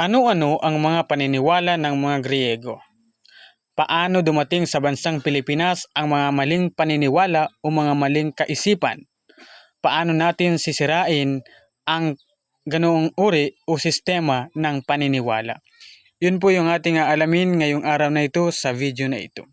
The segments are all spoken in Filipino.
Ano-ano ang mga paniniwala ng mga Griego? Paano dumating sa bansang Pilipinas ang mga maling paniniwala o mga maling kaisipan? Paano natin sisirain ang ganoong uri o sistema ng paniniwala? Yun po yung ating aalamin ngayong araw na ito sa video na ito.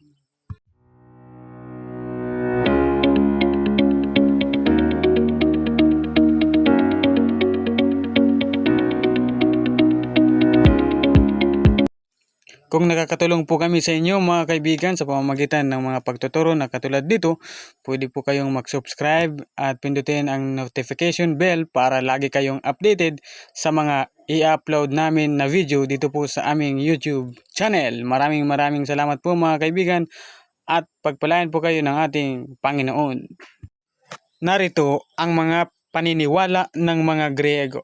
Kung nakakatulong po kami sa inyo mga kaibigan sa pamamagitan ng mga pagtuturo na katulad dito, pwede po kayong mag-subscribe at pindutin ang notification bell para lagi kayong updated sa mga i-upload namin na video dito po sa aming YouTube channel. Maraming maraming salamat po mga kaibigan at pagpalain po kayo ng ating Panginoon. Narito ang mga paniniwala ng mga Griego.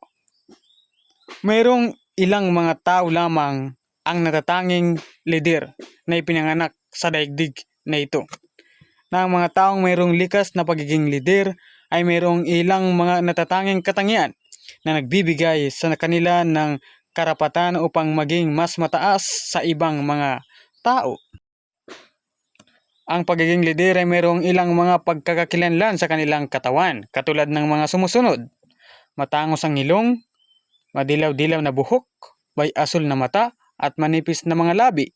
Mayroong ilang mga tao lamang ang natatanging lider na ipinanganak sa daigdig na ito. Na ang mga taong mayroong likas na pagiging lider ay mayroong ilang mga natatanging katangian na nagbibigay sa kanila ng karapatan upang maging mas mataas sa ibang mga tao. Ang pagiging lider ay mayroong ilang mga pagkakakilanlan sa kanilang katawan, katulad ng mga sumusunod. Matangos ang ilong, madilaw-dilaw na buhok, may asul na mata, at manipis na mga labi.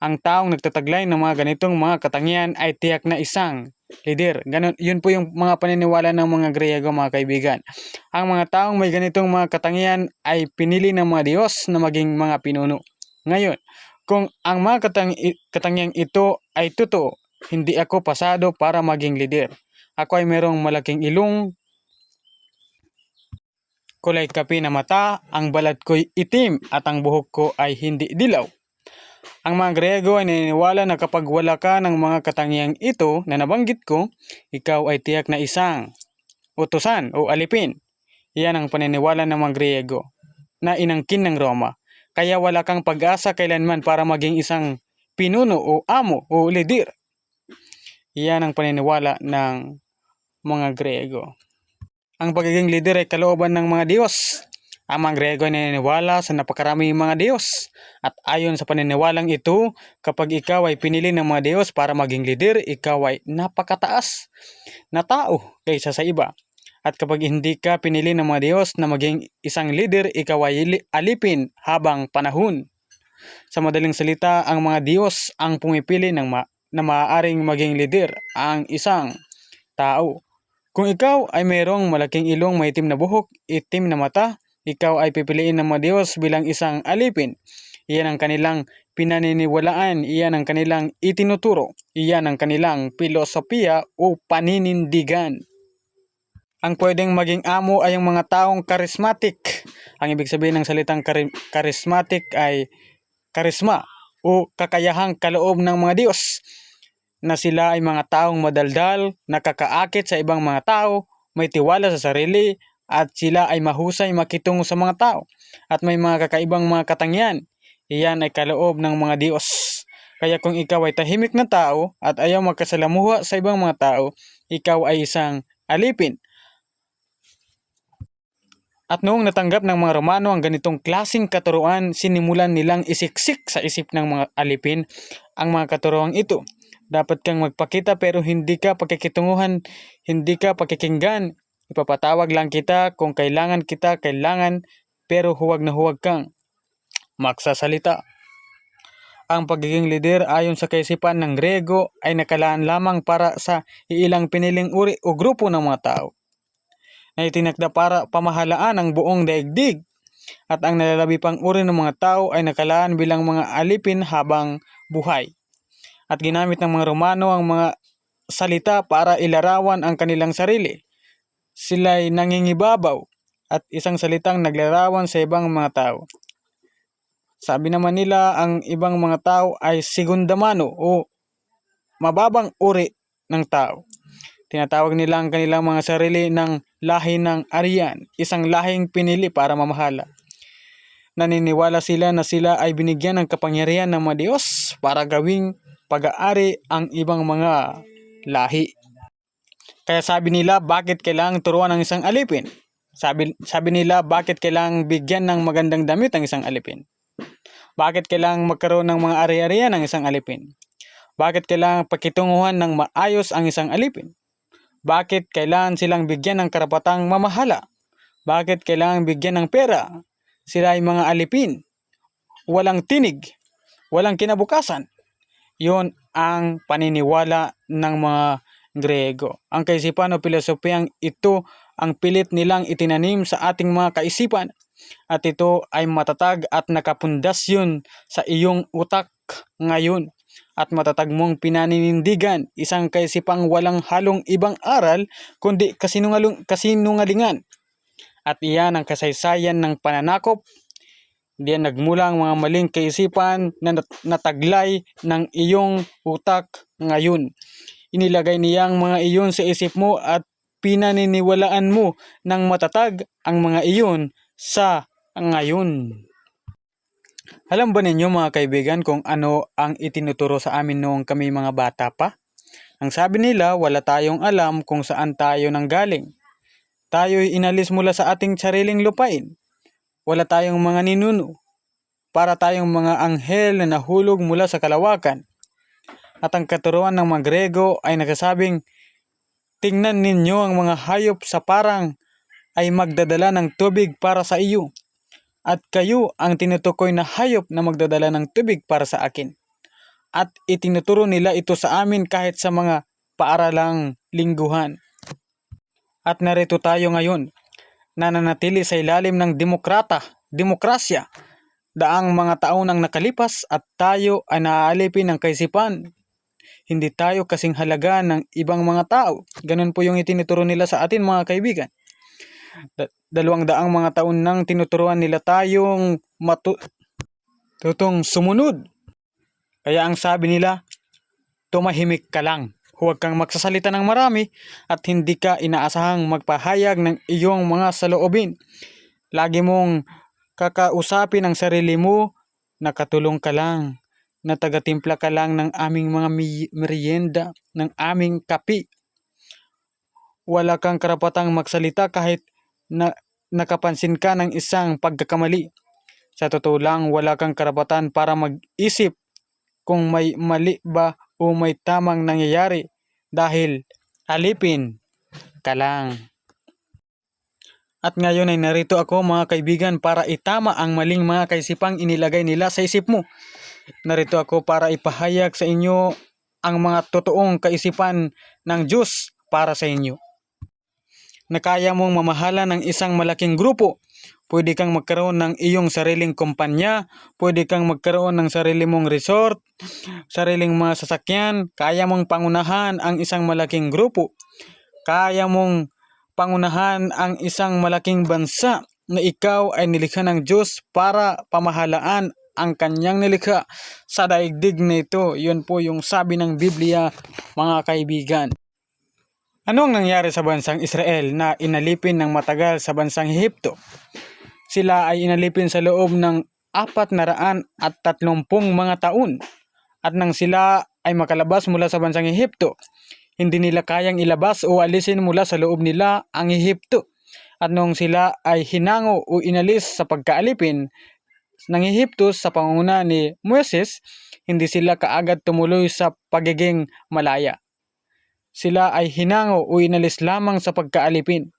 Ang taong nagtataglay ng mga ganitong mga katangian ay tiyak na isang lider. Ganun, yun po yung mga paniniwala ng mga Griego mga kaibigan. Ang mga taong may ganitong mga katangian ay pinili ng mga Diyos na maging mga pinuno. Ngayon, kung ang mga katang katangiang ito ay totoo, hindi ako pasado para maging lider. Ako ay merong malaking ilong, kulay kape na mata, ang balat ko'y itim at ang buhok ko ay hindi dilaw. Ang mga Grego ay naniniwala na kapag wala ka ng mga katangiang ito na nabanggit ko, ikaw ay tiyak na isang utusan o alipin. Iyan ang paniniwala ng mga Griego na inangkin ng Roma. Kaya wala kang pag-asa kailanman para maging isang pinuno o amo o lider. Iyan ang paniniwala ng mga Griego. Ang pagiging leader ay kalooban ng mga Diyos. Ang mga Grego ay naniniwala sa napakaraming mga Diyos. At ayon sa paniniwalang ito, kapag ikaw ay pinili ng mga Diyos para maging leader, ikaw ay napakataas na tao kaysa sa iba. At kapag hindi ka pinili ng mga Diyos na maging isang leader, ikaw ay alipin habang panahon. Sa madaling salita, ang mga Diyos ang pumipili ng ma- na maaaring maging leader ang isang tao. Kung ikaw ay mayroong malaking ilong, may itim na buhok, itim na mata, ikaw ay pipiliin ng mga Diyos bilang isang alipin. Iyan ang kanilang pinaniniwalaan, iyan ang kanilang itinuturo, iyan ang kanilang filosofiya o paninindigan. Ang pwedeng maging amo ay ang mga taong charismatic. Ang ibig sabihin ng salitang charismatic ay karisma o kakayahang kaloob ng mga Diyos na sila ay mga taong madaldal, nakakaakit sa ibang mga tao, may tiwala sa sarili, at sila ay mahusay makitungo sa mga tao, at may mga kakaibang mga katangian. Iyan ay kaloob ng mga Diyos. Kaya kung ikaw ay tahimik na tao at ayaw magkasalamuha sa ibang mga tao, ikaw ay isang alipin. At noong natanggap ng mga Romano ang ganitong klasing katuruan, sinimulan nilang isiksik sa isip ng mga alipin ang mga katuruang ito. Dapat kang magpakita pero hindi ka pakikitunguhan, hindi ka pakikinggan. Ipapatawag lang kita kung kailangan kita, kailangan, pero huwag na huwag kang magsasalita. Ang pagiging leader ayon sa kaisipan ng Grego ay nakalaan lamang para sa iilang piniling uri o grupo ng mga tao na itinakda para pamahalaan ang buong daigdig at ang nalalabi pang uri ng mga tao ay nakalaan bilang mga alipin habang buhay at ginamit ng mga Romano ang mga salita para ilarawan ang kanilang sarili. Sila'y nangingibabaw at isang salitang naglarawan sa ibang mga tao. Sabi naman nila ang ibang mga tao ay segundamano o mababang uri ng tao. Tinatawag nila ang kanilang mga sarili ng lahi ng Aryan, isang lahing pinili para mamahala. Naniniwala sila na sila ay binigyan ng kapangyarihan ng mga Diyos para gawing pag-aari ang ibang mga lahi. Kaya sabi nila, bakit kailangang turuan ng isang alipin? Sabi, sabi nila, bakit kailangang bigyan ng magandang damit ang isang alipin? Bakit kailangang magkaroon ng mga ari-arian ang isang alipin? Bakit kailangang pakitunguhan ng maayos ang isang alipin? Bakit kailangan silang bigyan ng karapatang mamahala? Bakit kailangang bigyan ng pera? Sila ay mga alipin. Walang tinig. Walang kinabukasan. Yun ang paniniwala ng mga Grego. Ang kaisipan o filosofiyang ito ang pilit nilang itinanim sa ating mga kaisipan at ito ay matatag at nakapundasyon sa iyong utak ngayon at matatag mong pinaninindigan isang kaisipang walang halong ibang aral kundi kasinungalung, kasinungalingan. At iyan ang kasaysayan ng pananakop Diyan nagmula ang mga maling kaisipan na nat- nataglay ng iyong utak ngayon. Inilagay niyang mga iyon sa isip mo at pinaniniwalaan mo ng matatag ang mga iyon sa ngayon. Alam ba ninyo mga kaibigan kung ano ang itinuturo sa amin noong kami mga bata pa? Ang sabi nila, wala tayong alam kung saan tayo nanggaling. Tayo'y inalis mula sa ating sariling lupain. Wala tayong mga ninuno. Para tayong mga anghel na nahulog mula sa kalawakan. At ang katuruan ng mga Grego ay nagsasabing, Tingnan ninyo ang mga hayop sa parang ay magdadala ng tubig para sa iyo. At kayo ang tinutukoy na hayop na magdadala ng tubig para sa akin. At itinuturo nila ito sa amin kahit sa mga paaralang lingguhan. At narito tayo ngayon, nananatili sa ilalim ng demokrata, demokrasya, daang mga taon ang nakalipas at tayo ay naaalipin ng kaisipan. Hindi tayo kasing halaga ng ibang mga tao. Ganun po yung itinuturo nila sa atin mga kaibigan. Da- dalawang daang mga taon nang tinuturuan nila tayong matu tutong sumunod. Kaya ang sabi nila, tumahimik ka lang. Huwag kang magsasalita ng marami at hindi ka inaasahang magpahayag ng iyong mga saloobin. Lagi mong kakausapin ang sarili mo, nakatulong ka lang, na tagatimpla ka lang ng aming mga merienda, ng aming kapi. Wala kang karapatang magsalita kahit na nakapansin ka ng isang pagkakamali. Sa totoo lang, wala kang karapatan para mag-isip kung may mali ba o may tamang nangyayari dahil alipin ka lang. At ngayon ay narito ako mga kaibigan para itama ang maling mga kaisipang inilagay nila sa isip mo. Narito ako para ipahayag sa inyo ang mga totoong kaisipan ng Diyos para sa inyo. Na kaya mong mamahala ng isang malaking grupo. Pwede kang magkaroon ng iyong sariling kumpanya, pwede kang magkaroon ng sarili mong resort, sariling mga sasakyan, kaya mong pangunahan ang isang malaking grupo. Kaya mong pangunahan ang isang malaking bansa na ikaw ay nilikha ng Diyos para pamahalaan ang kanyang nilikha sa daigdig na ito. Yun po yung sabi ng Biblia, mga kaibigan. Ano ang nangyari sa bansang Israel na inalipin ng matagal sa bansang Ehipto? Sila ay inalipin sa loob ng apat na raan at tatlumpung mga taon. At nang sila ay makalabas mula sa bansang Ehipto, hindi nila kayang ilabas o alisin mula sa loob nila ang Ehipto. At nung sila ay hinango o inalis sa pagkaalipin ng Ehipto sa pangunguna ni Moises, hindi sila kaagad tumuloy sa pagiging malaya. Sila ay hinango o inalis lamang sa pagkaalipin.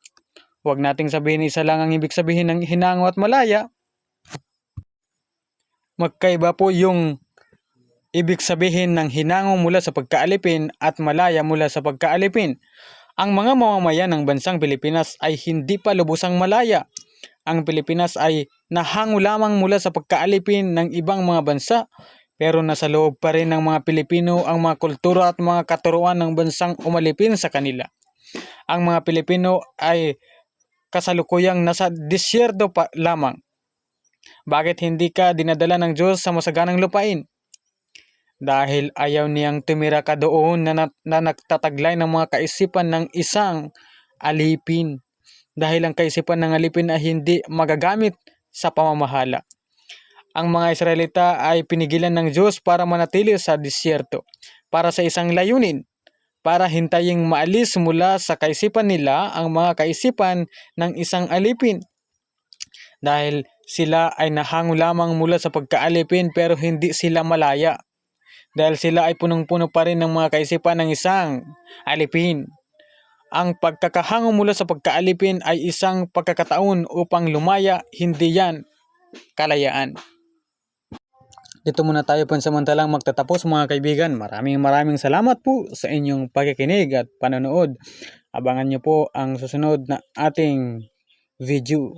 Huwag nating sabihin isa lang ang ibig sabihin ng hinango at malaya. Magkaiba po yung ibig sabihin ng hinango mula sa pagkaalipin at malaya mula sa pagkaalipin. Ang mga mamamayan ng bansang Pilipinas ay hindi pa lubusang malaya. Ang Pilipinas ay nahango lamang mula sa pagkaalipin ng ibang mga bansa pero nasa loob pa rin ng mga Pilipino ang mga kultura at mga katuruan ng bansang umalipin sa kanila. Ang mga Pilipino ay kasalukuyang nasa disyerto pa lamang. Bakit hindi ka dinadala ng Diyos sa masaganang lupain? Dahil ayaw niyang tumira ka doon na, na, na nagtataglay ng mga kaisipan ng isang alipin. Dahil ang kaisipan ng alipin ay hindi magagamit sa pamamahala. Ang mga Israelita ay pinigilan ng Diyos para manatili sa disyerto para sa isang layunin, para hintaying maalis mula sa kaisipan nila ang mga kaisipan ng isang alipin. Dahil sila ay nahango lamang mula sa pagkaalipin pero hindi sila malaya. Dahil sila ay punong-puno pa rin ng mga kaisipan ng isang alipin. Ang pagkakahango mula sa pagkaalipin ay isang pagkakataon upang lumaya, hindi yan kalayaan. Dito muna tayo pansamantalang magtatapos mga kaibigan. Maraming maraming salamat po sa inyong pagkikinig at panonood. Abangan nyo po ang susunod na ating video.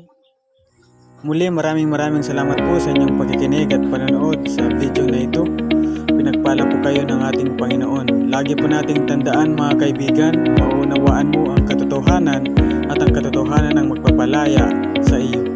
Muli maraming maraming salamat po sa inyong pagkikinig at panonood sa video na ito. Pinagpala po kayo ng ating Panginoon. Lagi po nating tandaan mga kaibigan, maunawaan mo ang katotohanan at ang katotohanan ang magpapalaya sa iyo.